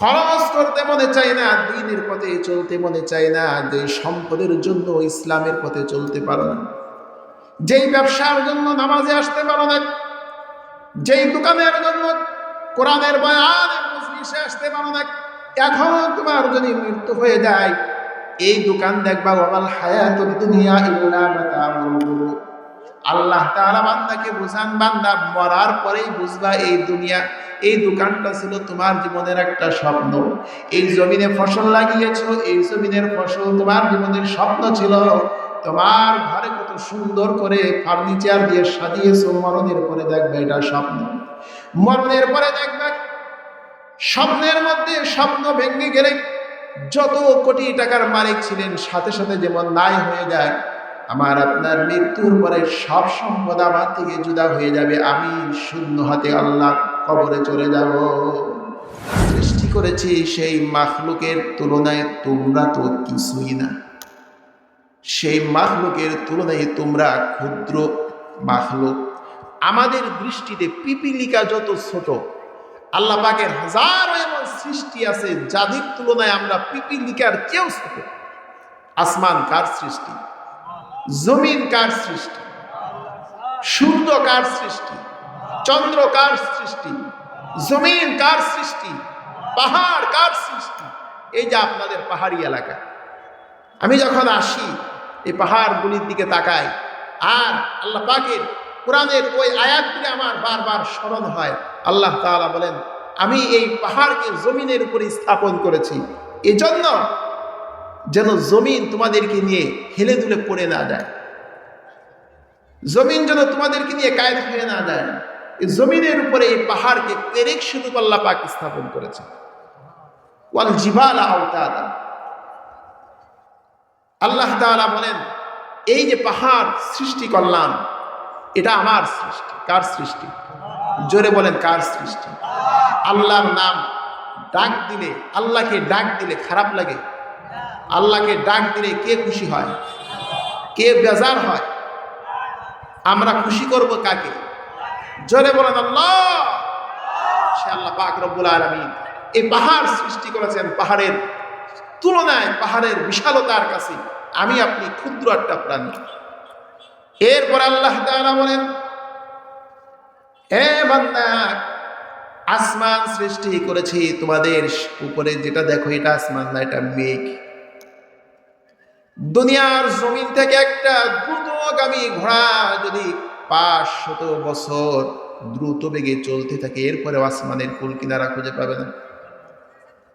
খরচ করতে মনে চায় না, দিনের পথে চলতে মনে চায় না, যে সম্পদের জন্য ইসলামের পথে চলতে পারো না। যেই ব্যবসার জন্য নামাজে আসতে পারো না, যেই দোকানের জন্য কোরআনের বয়ানের মজলিসে আসতে পারো না, এখন তোমার যদি মৃত্যু হয়ে যায়, এই দোকান দেখবা ওয়াল হায়াতুদ দুনিয়া ইল্লা মাতাউল আল্লাহ তাআলা বান্দাকে বুঝান, বান্দা মরার পরেই বুঝবা এই দুনিয়া, এই দোকানটা ছিল তোমার জীবনের একটা স্বপ্ন। এই জমিনে ফসল লাগিয়েছো, এই জমিনের ফসল তোমার জীবনের স্বপ্ন ছিল। তোমার ঘরে কত সুন্দর করে ফার্নিচার দিয়ে সাজিয়েছো, মরণের পরে দেখবে এটা স্বপ্ন। মরণের পরে দেখবে স্বপ্নের মধ্যে স্বপ্ন ভেঙে গেলে যত কোটি টাকার মালিক ছিলেন, সাথে সাথে যেমন নাই হয়ে যায় আমার আপনার মৃত্যুর পরে সব সম্পদ আমার থেকে জুদা হয়ে যাবে। আমি শূন্য হাতে আল্লাহ কবরে চলে যাব। সৃষ্টি করেছি সেই মাখলুকের তুলনায় তোমরা তো কিছুই না। সেই মাখলুকের তুলনায় তোমরা ক্ষুদ্র মাখলুক। আমাদের দৃষ্টিতে পিপিলিকা যত ছোট, আল্লাহ পাকের হাজারো এমন সৃষ্টি আছে যাদের তুলনায় আমরা পিপিলিকার চেয়েও ছোট। আসমান কার সৃষ্টি? জমিন কার সৃষ্টি? সূর্য কার সৃষ্টি? চন্দ্র কার সৃষ্টি? জমিন কার সৃষ্টি? পাহাড় কার সৃষ্টি? এই যে আপনাদের পাহাড়ি এলাকা। আমি যখন আসি, এই পাহাড়গুলির দিকে তাকাই, আর আল্লাহ পাকের কোরআনের ওই আয়াতগুলি আমার বারবার স্মরণ হয়। আল্লাহ তাআলা বলেন, আমি এই পাহাড়কে জমিনের উপরে স্থাপন করেছি। এজন্য যেন জমিন তোমাদেরকে নিয়ে হেলে দুলে পড়ে না যায়। জমিন যেন তোমাদেরকে নিয়ে কায়দ হয়ে না যায়। জমিনের উপরে এই পাহাড়কে পেরেক শুধু আল্লাহ পাক স্থাপন করেছে ওয়াল জিবালা আওতাদা। আল্লাহ তাআলা বলেন, এই যে পাহাড় সৃষ্টি করলাম, এটা আমার সৃষ্টি। কার সৃষ্টি? জোরে বলেন, কার সৃষ্টি? আল্লাহর নাম ডাক দিলে, আল্লাহকে ডাক দিলে খারাপ লাগে। আল্লাহকে ডাক দিলে কে খুশি হয়? কে বেজার হয়? আমরা খুশি করব কাকে? জোরে বলেন আল্লাহ। সে আল্লাহ পাক রব্বুল আলামিন এই পাহাড় সৃষ্টি করেছেন পাহাড়ের তুলনায়, পাহাড়ের বিশালতার কাছে। আমি আপনি ক্ষুদ্র একটা প্রাণী। এরপর আল্লাহ তাআলা বলেন হে বান্দা, আসমান সৃষ্টি করেছি তোমাদের উপরে। যেটা দেখো এটা আসমান না, এটা মেঘ। দুনিয়ার জমিন থেকে একটা দ্রুতগামী ঘোড়া যদি পাঁচ শত বছর দ্রুত বেগে চলতে থাকে এরপরে আসমানের কুল কিনারা খুঁজে পাবে না।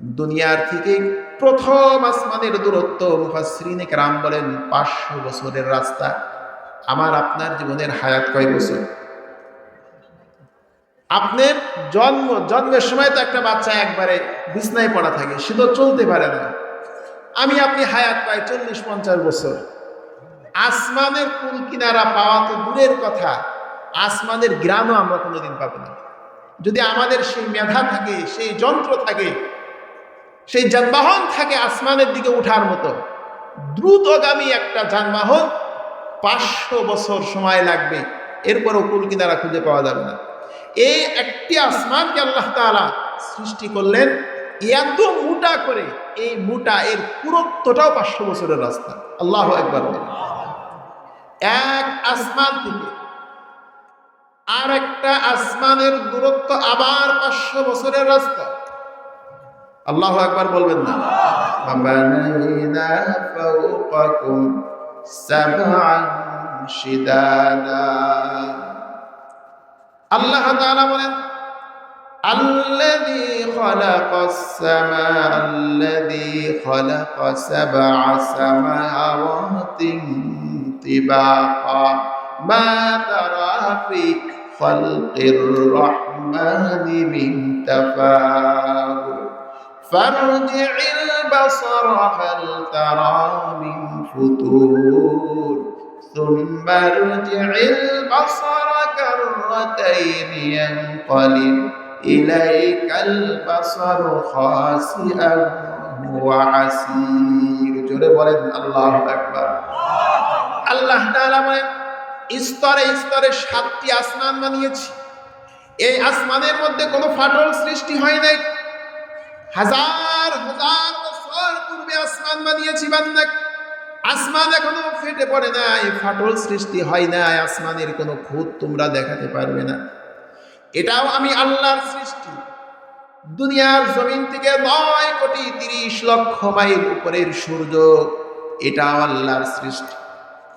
দুনিয়ার থেকে প্রথম আসমানের দূরত্ব মুফাসরিনে রাম বলেন পাঁচশো বছরের রাস্তা। আমার আপনার জীবনের হায়াত কয় বছর? আপনার জন্ম, জন্মের সময় তো একটা বাচ্চা একবারে বিছনায় পড়া থাকে, সে তো চলতে পারে না। আমি আপনি হায়াত পাই চল্লিশ, পঞ্চাশ বছর। আসমানের কুল কিনারা পাওয়া তো দূরের কথা। আসমানের গ্রামও আমরা কোনোদিন পাবো না। যদি আমাদের সেই মেধা থাকে, সেই যন্ত্র থাকে, সেই যানবাহন থাকে আসমানের দিকে উঠার মতো, দ্রুতগামী একটা যানবাহন পাঁচশো বছর সময় লাগবে। এরপরও কুল কিনারা খুঁজে পাওয়া যাবে না। এই একটি আসমানকে আল্লাহ তাআলা সৃষ্টি করলেন এত মোটা করে এই মোটা এর পুরত্বটাও পাঁচশো বছরের রাস্তা। আল্লাহ একবার এক আসমান থেকে আর একটা আসমানের দূরত্ব আবার পাঁচশো বছরের রাস্তা। আল্লাহ একবার বলবেন না। আল্লাহ বলেন الذي خلق السماء الذي خلق سبع سماوات طباقا. ما ترى في خلق الرحمن من تفاوت؟ فارجع البصر هل ترى من فتور؟ ثم ارجع البصر كرتين ينقلب. إليك البصر خاسئا وعسير জোরে বলেন আল্লাহ আকবার আল্লাহ তাআলা বলেন স্তরে স্তরে সাতটি আসমান বানিয়েছি এই আসমানের মধ্যে কোনো ফাটল সৃষ্টি হয় নাই হাজার হাজার বছর পূর্বে আসমান বানিয়েছি বান্দা আসমান এখনো ফেটে পড়ে নাই ফাটল সৃষ্টি হয় নাই আসমানের কোনো খুঁত তোমরা দেখাতে পারবে না এটাও আমি আল্লাহর সৃষ্টি। দুনিয়ার জমিন থেকে নয় কোটি তিরিশ লক্ষ মাইল উপরের সূর্য, এটাও আল্লাহর সৃষ্টি।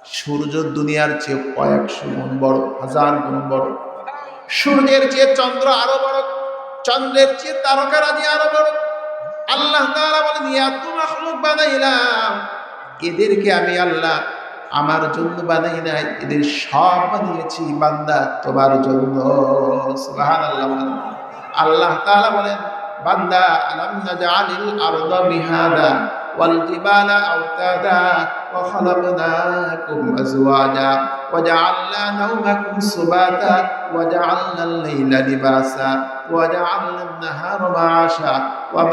সূর্য দুনিয়ার চেয়ে কয়েকশো গুণ বড়, হাজার গুণ বড়। সূর্যের চেয়ে চন্দ্র আরও বড়, চন্দ্রের চেয়ে তারকারাজি আরও বড়। আল্লাহ তাআলা বলেন ইয়াতু মাখলুক বানাইলাম। এদেরকে আমি আল্লাহ আমার জন্য বানাই নাই, এদের সব বানিয়েছি বান্দা তোমার জন্য। আল্লাহ তাআলা বলেন, বান্দা, আলাম নাজআলিল আরদা মিহাদা ওয়াল জিবালা আওতাদা ওয়া খালাকনাকুম আজওয়াজা ওয়া জাআলনা নাওমাকুম সুবাতা ওয়া জাআলনা আল-লাইলা লিবাসা ওয়া জাআলনা আন-নাহারা মাআশা ওয়া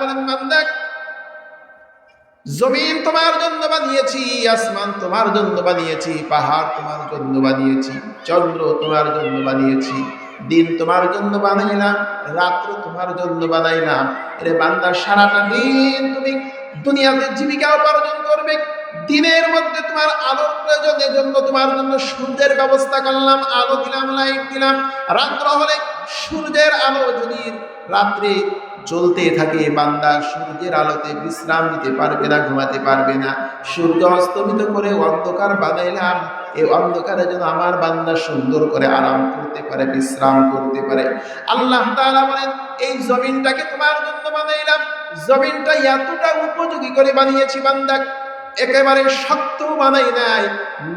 বলেন, বান্দা জমিন তোমার জন্য বানিয়েছি, আসমান তোমার জন্য বানিয়েছি, পাহাড় তোমার জন্য বানিয়েছি, চন্দ্র তোমার জন্য বানিয়েছি, দিন তোমার জন্য বানাইলাম রাত্র তোমার জন্য বানাইলাম এরে বান্দা, সারাটা দিন তুমি দুনিয়াতে জীবিকা উপার্জন করবে, দিনের মধ্যে তোমার আলোর প্রয়োজনের জন্য তোমার জন্য সূর্যের ব্যবস্থা করলাম, আলো দিলাম লাইট দিলাম, রাত্র হলে সূর্যের আলো যদি রাত্রে চলতে থাকে বান্দা, সূর্যের আলোতে বিশ্রাম নিতে পারবে না, ঘুমাতে পারবে না। সূর্য অস্তমিত করে অন্ধকার বানাইলাম, এই অন্ধকারে যেন আমার বান্দা সুন্দর করে আরাম করতে পারে, বিশ্রাম করতে পারে। আল্লাহ বলেন, এই জমিনটাকে তোমার জন্য বানাইলাম। জমিনটা এতটা উপযোগী করে বানিয়েছি বান্দা একেবারে শক্ত বানাই নাই,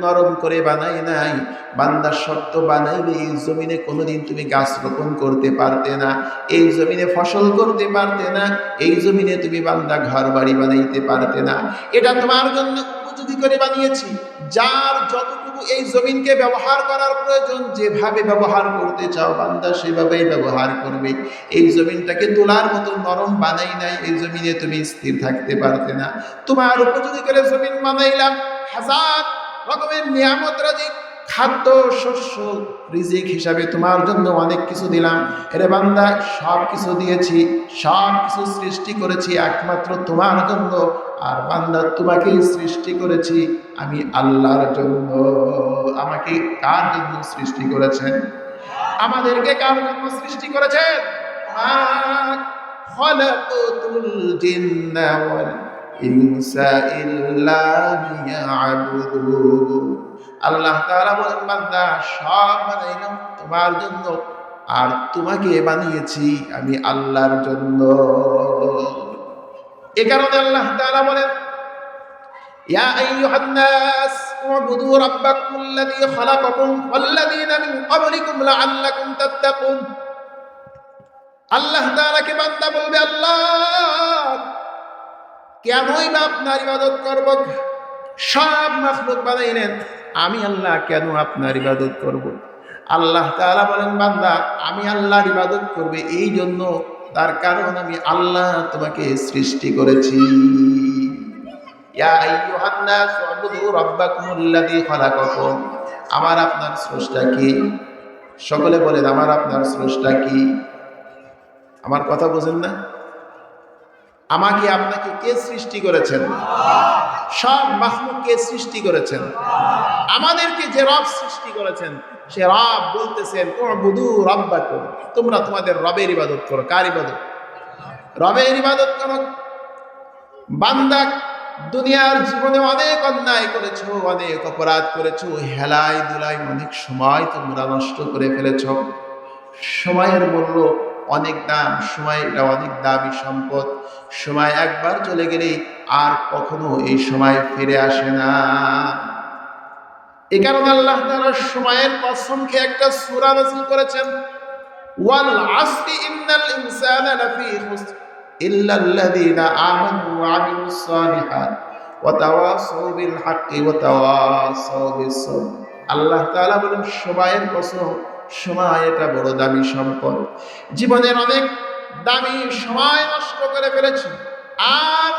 নরম করে বানাই নাই। বান্দা শক্ত বানাইলে এই জমিনে কোনোদিন তুমি গাছ রোপণ করতে পারতে না, এই জমিনে ফসল করতে পারতে না, এই জমিনে তুমি বান্দা ঘর বাড়ি বানাইতে পারতে না। এটা তোমার জন্য উপযোগী করে বানিয়েছি, যার যতটুকু এই জমিনকে ব্যবহার করার প্রয়োজন, যেভাবে ব্যবহার করতে চাও বান্দা, সেভাবেই ব্যবহার করবে। এই জমিনটাকে তোলার মতো নরম বানাই নাই, এই জমিনে তুমি স্থির থাকতে পারতে না। তোমার উপযোগী করে জমিন বানাইলাম। হাজার রকমের নিয়ামত রাজি। খাদ্য শস্য রিজিক হিসাবে তোমার জন্য অনেক কিছু দিলাম। এরে বান্দা, সব কিছু দিয়েছি, সব কিছু সৃষ্টি করেছি একমাত্র তোমার জন্য। আর বান্দা, তোমাকেই সৃষ্টি করেছি আমি আল্লাহর জন্য। আমাকে কার জন্য সৃষ্টি করেছেন? আমাদেরকে কার জন্য সৃষ্টি করেছেন? মা খলাকুতুল জিন্না ওয়াল ইনসা ইল্লা আল্লাহ তাআলা বলেন, বান্দা, সব বানাইলাম তোমার জন্য, আর তোমাকে বানিয়েছি আমি আল্লাহর জন্য। এ কারণে আল্লাহ তাআলা বলেন, ইয়া আইয়ুহান নাস উবুদু রাব্বাকুম আল্লাযী খালাকাকুম ওয়াল্লাযীনা মিন ক্বাবলিকুম লাআল্লাকুম তাত্তাকুন। আল্লাহ তাআলাকে বান্দা বলবে, আল্লাহ, কেনই বা আপনার ইবাদত করব? সব মাখলুক বানাইলেন। আমি আল্লাহ কেন আপনার ইবাদত করব? আল্লাহ তাআলা বলেন, বান্দা, আমি আল্লাহর ইবাদত করবে এই জন্য। তার কারণ আমি আল্লাহ তোমাকে সৃষ্টি করেছি। আমার আপনার স্রষ্টা কি? সকলে বলেন, আমার আপনার স্রষ্টা কি? আমার কথা বোঝেন না? আমাকে আপনাকে কে সৃষ্টি করেছেন? সব মাহমুদকে সৃষ্টি করেছেন। আমাদেরকে যে রব সৃষ্টি করেছেন, সে রব বলতেছেন বুধু রব্বাকুম। তোমরা তোমাদের রবের ইবাদত করো। কার ইবাদত? রবের ইবাদত করো। বান্দা দুনিয়ার জীবনে অনেক অন্যায় করেছ, অনেক অপরাধ করেছ হেলাই দুলাই অনেক সময় তোমরা নষ্ট করে ফেলেছ। সময়ের মূল্য অনেক দাম, সময় এটা অনেক দামি সম্পদ। সময় একবার চলে গেলে আর কখনো এই সময় ফিরে আসে না। এ কারণে আল্লাহ তাআলা সময়ের কসম খেয়ে একটা সূরা নাযিল করেছেন, ওয়াল আসরি ইন্নাল ইনসানা লাফি ইল্লা আল্লাযীনা আমানু ওয়া আমিলুস সালিহাত ওয়া তাওয়াসাউ বিল হাক্কি ওয়া তাওয়াসাউ বিস সাবর। আল্লাহ তাআলা বলেন, সময়ের কসম সময় এটা বড় দামি সম্পদ। জীবনের অনেক দামি সময় নষ্ট করে ফেলেছি। আর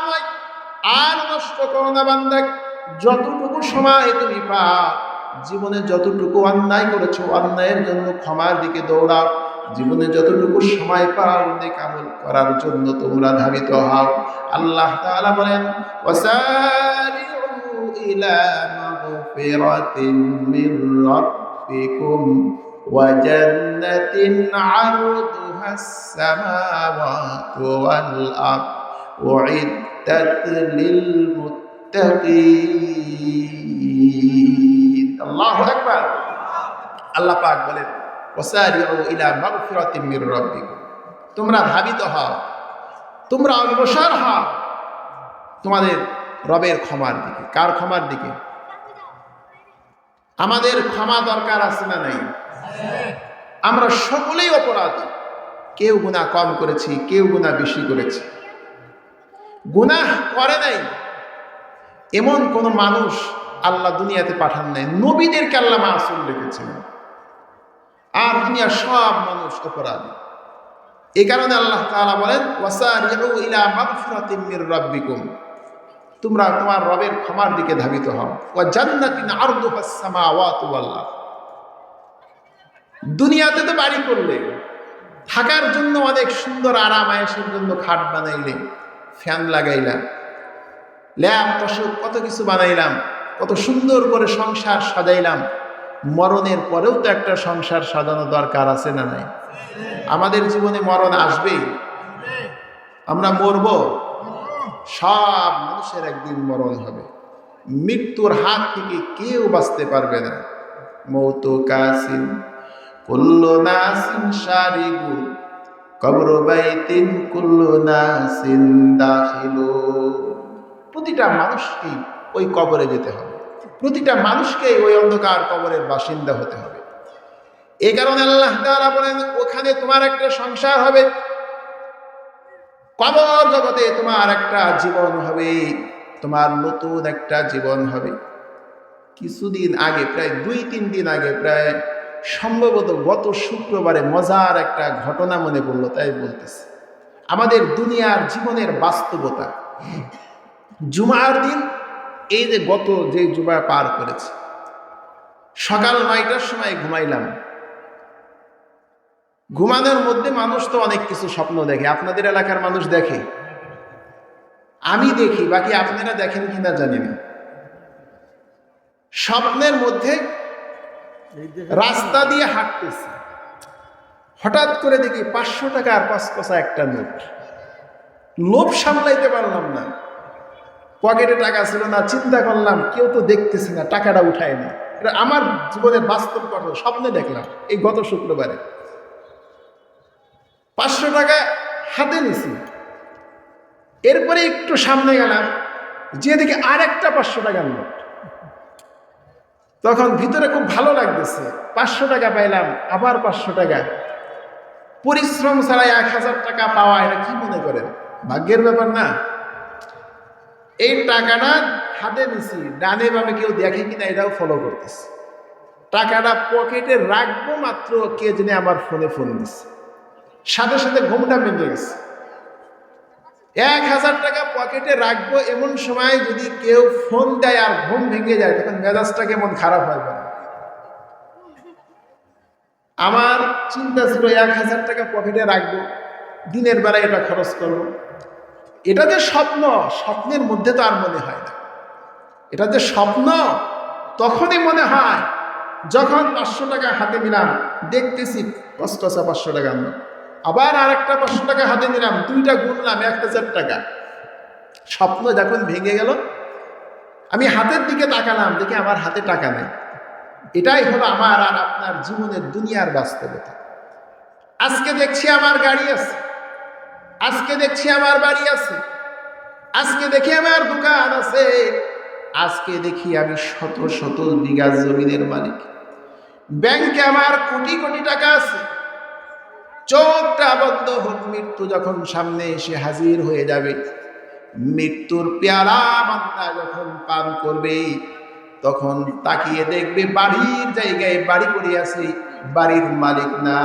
আর নষ্ট করো না বান্দা যতটুকু সময় তুমি পাও, জীবনে যতটুকু অন্যায় করেছ, অন্যায়ের জন্য ক্ষমার দিকে দৌড়াও। জীবনে যতটুকু সময় পাও, নেক আমল করার জন্য তোমরা ধাবিত হও। আল্লাহ তাআলা বলেন, ওয়াসারিউ ইলা মাগফিরাতিন মির রাব্বিকুম। ওয়া জান্নাতিন আরদুহা السماوات والأرض أعدت للمتقين الله أكبر আল্লাহ পাক বলেন ওসারিউ ইলা মাগফিরাতিন মির রাব্বিকুম তোমরা ধাবিত হও তোমরা অগ্রসর হও তোমাদের রবের ক্ষমার দিকে কার ক্ষমার দিকে আমাদের ক্ষমা দরকার আছে না নাই আমরা সকলেই অপরাধী। কেউ গুণা কম করেছি, কেউ গুণা বেশি করেছি। গুনাহ করে নাই। এমন কোন মানুষ আল্লাহ দুনিয়াতে পাঠান নাই। নবীদেরকে আল্লাহ মাসুল রেখেছিলেন আর দুনিয়ার সব মানুষ অপরাধী। এই কারণে আল্লাহ তাআলা বলেন তোমরা তোমার রবের ক্ষমার দিকে ধাবিত হও। ওয়া জান্নাতিন আরদুহাস সামাওয়াতু ওয়াল আরদ। দুনিয়াতে তো বাড়ি করলে। থাকার জন্য অনেক সুন্দর আরাম আয়েসের জন্য খাট বানাইলে, ফ্যান লাগাইলাম ল্যাব তসক কত কিছু বানাইলাম, কত সুন্দর করে সংসার সাজাইলাম। মরণের পরেও তো একটা সংসার সাজানো দরকার আছে না নাই? আমাদের জীবনে মরণ আসবেই। আমরা মরব, সব মানুষের একদিন মরণ হবে। মৃত্যুর হাত থেকে কেউ বাঁচতে পারবে না। মৌত কাসিন কুল্লু নাসিন সারিগু কবর বাইতিন কুল্লু নাসিন দাখিলু। প্রতিটা মানুষকে ওই কবরে যেতে হবে। প্রতিটা মানুষকেই ওই অন্ধকার কবরের বাসিন্দা হতে হবে। এই কারণে আল্লাহ তাআলা বলেন, ওখানে তোমার একটা সংসার হবে। কবর জগতে তোমার একটা জীবন হবে। তোমার নতুন একটা জীবন হবে। কিছুদিন আগে, প্রায় দুই তিন দিন আগে, প্রায় সম্ভবত গত শুক্রবারে মজার একটা ঘটনা মনে পড়ল, তাই বলতেছি। আমাদের দুনিয়ার জীবনের বাস্তবতা। জুমার দিন, এই যে গত যে জুমা পার করেছে। সকাল নয়টার সময় ঘুমাইলাম। ঘুমানোর মধ্যে মানুষ তো অনেক কিছু স্বপ্ন দেখে, আপনাদের এলাকার মানুষ দেখে। আমি দেখি, বাকি আপনারা দেখেন কিনা জানি না। স্বপ্নের মধ্যে রাস্তা দিয়ে হাঁটতেছে। হঠাৎ করে দেখি পাঁচশো টাকা আর পাঁচ পয়সা একটা নোট লোভ সামলাইতে পারলাম না। পকেটে টাকা ছিল না, চিন্তা করলাম, কেউ তো দেখতেছে না, টাকাটা উঠায় না এটা আমার জীবনের বাস্তব কথা, স্বপ্নে দেখলাম, এই গত শুক্রবারে। পাঁচশো টাকা হাতে নিছি। এরপরে একটু সামনে গেলাম যে দিকে আর একটা পাঁচশো টাকার নোট তখন ভিতরে খুব ভালো লাগতেছে। পাঁচশো টাকা পাইলাম, আবার পাঁচশো টাকা। পরিশ্রম ছাড়াই এক হাজার টাকা পাওয়া, এটা কি মনে করেন? ভাগ্যের ব্যাপার না। এই টাকাটা হাতে নিছি, ডানে বামে কেউ দেখে কিনা এটাও ফলো করতেছে। টাকাটা পকেটে রাখব মাত্র কে জেনে আমার ফোনে ফোন দিচ্ছে সাথে সাথে ঘুমটা ভেঙে গেছে। এক হাজার টাকা পকেটে রাখব এমন সময় যদি কেউ ফোন দেয় আর ঘুম ভেঙে যায়, তখন মেজাজটা কেমন খারাপ হয় আমার চিন্তা ছিল এক হাজার টাকা পকেটে রাখব, দিনের বেলায় এটা খরচ করব। এটা যে স্বপ্ন, স্বপ্নের মধ্যে তো আর মনে হয় না। এটা যে স্বপ্ন, তখনই মনে হয়, যখন পাঁচশো টাকা হাতে নিলাম, দেখতেছি কষ্টসা পাঁচশো টাকা আমরা আবার আর একটা পাঁচশো টাকা হাতে নিলাম, দুইটা গুনলাম এক হাজার টাকা। স্বপ্ন যখন ভেঙে গেল, আমি হাতের দিকে তাকালাম, দেখি আমার হাতে টাকা নেই। এটাই হলো আমার আর আপনার জীবনের দুনিয়ার বাস্তবতা। আজকে দেখছি আমার গাড়ি আছে, আজকে দেখছি আমার বাড়ি আছে, আজকে দেখি আমার দোকান আছে, আজকে দেখি আমি শত শত বিঘা জমিনের মালিক। ব্যাংকে আমার কোটি কোটি টাকা আছে চোখটা আবদ্ধ হোক, মৃত্যু যখন সামনে এসে হাজির হয়ে যাবে, মৃত্যুর পেয়ারা বান্দা যখন পান করবে, তখন তাকিয়ে দেখবে বাড়ির জায়গায় বাড়ি করে আছে, বাড়ির মালিক না।